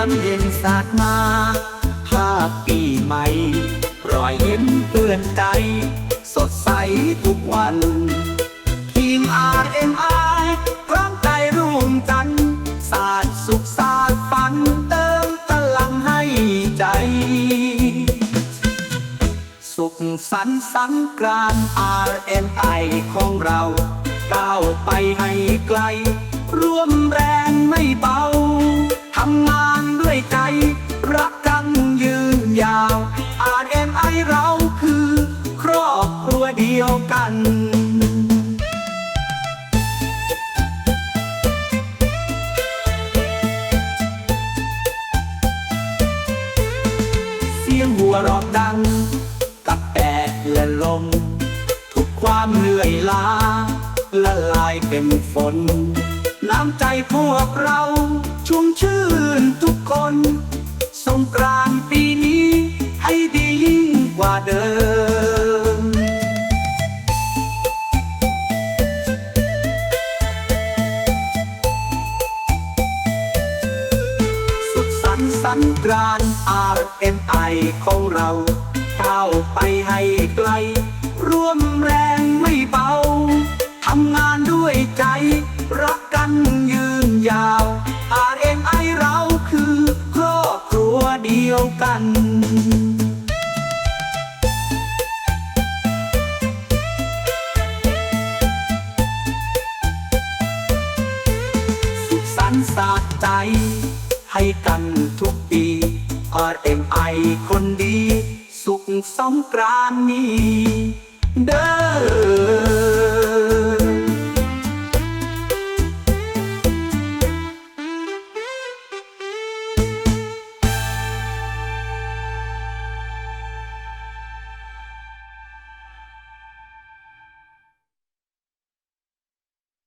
าดมาภาพปีใหม่รอยยิ้มเปื้อนใจ สดใสทุกวัน ทีม RMI พร้อมใจร่วมกัน สาดสุขสาดฝันเติมพลังให้ใจ สุขสันต์สังกราน RMI ของเราก้าวไปให้ไกล ร่วมแร ยวกันเสียงหัวราะดัง กับแดดและลม ทุกความเหนื่อยล้าละลายเป็นฝน น้ำใจพวกเราชุ่มชื่นทุกคน สันต์สันกราน RMI ของเราก้าวไปให้ไกล ร่วมแรงไม่เบาทำงานด้วยใจ รักกันยืนยาว RMI เราคือครอบครัวเดียวกันสุขสันต์สาดใจ ให้กันทุกปีอรเอ็มไอคนดี สุขสงกรานนี้ เด้อ